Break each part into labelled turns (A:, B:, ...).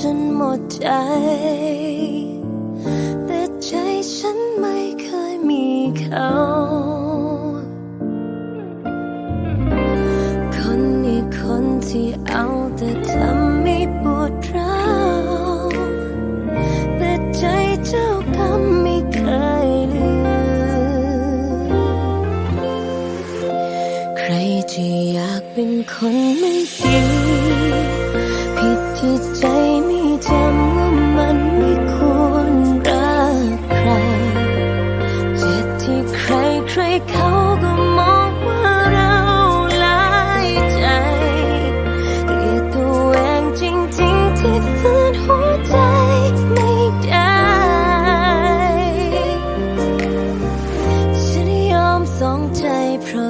A: จนหมดใจ แต่ใจฉันไม่เคยมีเขา คนนี้คนที่เอาแต่ทำให้ปวดร้าวแต่ใจเจ้ากรรมไม่เคยลืม ใครจะอยากเป็นคนไม่ดี ผิดที่ใจ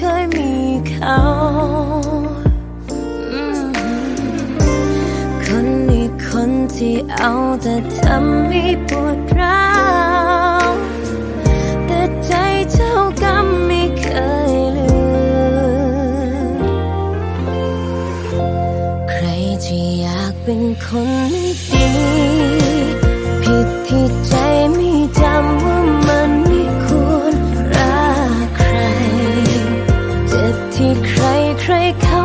A: เคยมีเขาคนนี้คนที่เอาแต่ทำให้ปวดร้าวแต่ใจเจ้ากรรมไม่เคยลืมใครที่อยากเป็นคนไม่ดี รใ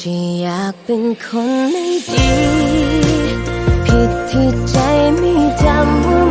A: จะอยากเป็นคนไม่ดี ผิดที่ใจไม่จำว่า